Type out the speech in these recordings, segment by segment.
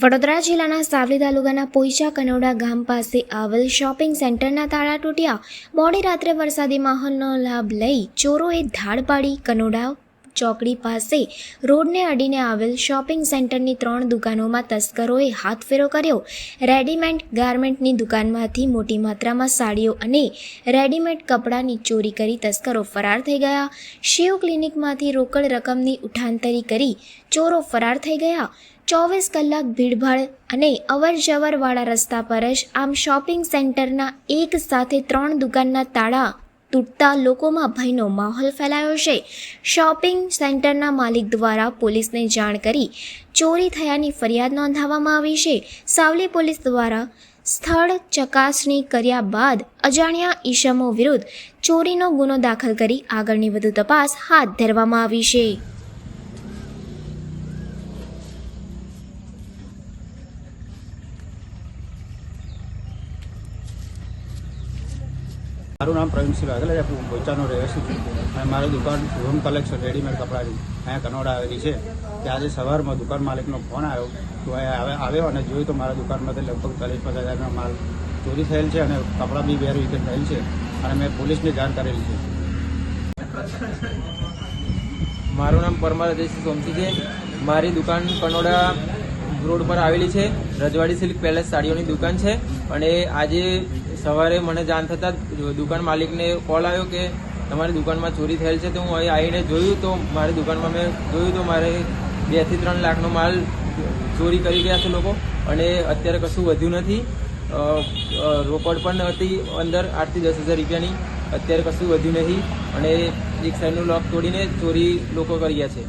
વડોદરા જિલ્લાના સાવલી તાલુકાના પોઈચા કનોડા ગામ પાસે આવેલ શોપિંગ સેન્ટરના તાળા તૂટ્યા. મોડી રાત્રે વરસાદી માહોલનો લાભ લઈ ચોરોએ ધાડ પાડી કનોડા ચોકડી પાસે રોડને અડીને આવેલ શોપિંગ સેન્ટરની ત્રણ દુકાનોમાં તસ્કરોએ હાથફેરો કર્યો. રેડીમેડ ગાર્મેન્ટની દુકાનમાંથી મોટી માત્રામાં સાડીઓ અને રેડીમેડ કપડાંની ચોરી કરી તસ્કરો ફરાર થઈ ગયા. શિવ ક્લિનિકમાંથી રોકડ રકમની ઉઠાંતરી કરી ચોરો ફરાર થઈ ગયા. ચોવીસ કલાક ભીડભાડ અને અવર જવરવાળા રસ્તા પર જ આમ શોપિંગ સેન્ટરના એક સાથે ત્રણ દુકાનના તાળા તૂટતા લોકોમાં ભયનો માહોલ ફેલાયો છે. શોપિંગ સેન્ટરના માલિક દ્વારા પોલીસને જાણ કરી ચોરી થયાની ફરિયાદ નોંધાવવામાં આવી છે. સાવલી પોલીસ દ્વારા સ્થળ ચકાસણી કર્યા બાદ અજાણ્યા ઈશમો વિરુદ્ધ ચોરીનો ગુનો દાખલ કરી આગળની વધુ તપાસ હાથ ધરવામાં આવી છે. મારું નામ પ્રવીણસિંહ વાઘેલા છે. હું બોચાનો રહેવાસી છું. અને મારી દુકાન રૂમ કલેક્શન રેડીમેડ કપડાની અહીંયા કનોડા આવેલી છે. કે આજે સવારમાં દુકાન માલિકનો ફોન આવ્યો તો અહીંયા આવ્યો? અને જોયું તો મારા દુકાનમાંથી લગભગ ચાલીસ પચાસ હજારનો માલ ચોરી થયેલ છે અને કપડાં બી વેર વિકેટ થયેલ છે. અને મેં પોલીસને જાણ કરેલી છે. મારું નામ પરમાર અજયસિંહ સોમસી છે. મારી દુકાન કનોડા રોડ પર આવેલી છે. રજવાડી સિલ્ક પેલેસ સાડીઓની દુકાન છે. અને આજે સવારે મને જાણ થતાં દુકાન માલિકને કોલ આવ્યો કે તમારી દુકાનમાં ચોરી થયેલ છે તો હું અહીં આવીને જોયું તો મારી દુકાનમાં મેં જોયું તો મારે બેથી ત્રણ લાખનો માલ ચોરી કરી ગયા છે લોકો. અને અત્યારે કશું વધ્યું નથી. રોકડ પણ હતી અંદર આઠથી દસ હજાર રૂપિયાની. અત્યારે કશું વધ્યું નથી અને એક સાઈડનું લોક તોડીને ચોરી લોકો કરી ગયા છે.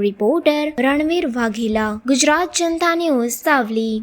Reporter Ranveer Vaghela Gujarat Janata news Savli.